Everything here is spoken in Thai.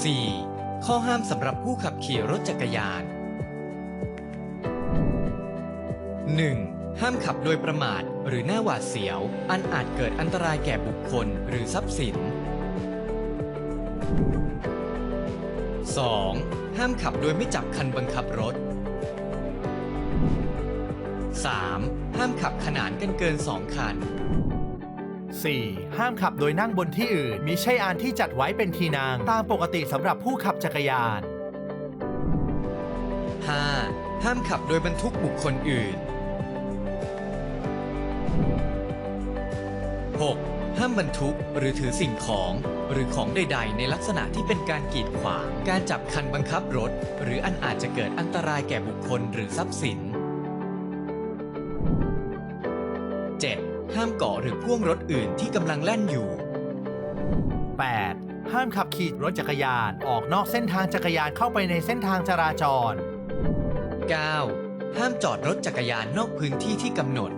4. ข้อห้ามสำหรับผู้ขับขี่รถจักรยาน 1. ห้ามขับโดยประมาทหรือหน้าหวาดเสียว อันอาจเกิดอันตรายแก่บุคคลหรือทรัพย์สิน 2. ห้ามขับโดยไม่จับคันบังคับรถ 3. ห้ามขับขนานกันเกิน 2 คัน 4. ห้ามขับโดยนั่งบนที่อื่นมิใช่อานที่จัดไว้เป็นทีนางตามปกติสำหรับผู้ขับจักรยาน 5. ห้ามขับโดยบรรทุกบุคคลอื่น 6. ห้ามบรรทุกหรือถือสิ่งของ หรือของใด ๆ ในลักษณะที่เป็นการกีดขวาง การจับคันบังคับรถ หรืออันอาจจะเกิดอันตรายแก่บุคคลหรือทรัพย์สิน 7. ห้ามเกาะหรือพ่วงรถอื่นที่กำลังแล่นอยู่ 8. ห้ามขับขี่รถจักรยาน ออกนอกเส้นทางจักรยานเข้าไปในเส้นทางจราจร 9. ห้ามจอดรถจักรยานนอกพื้นที่ที่กำหนด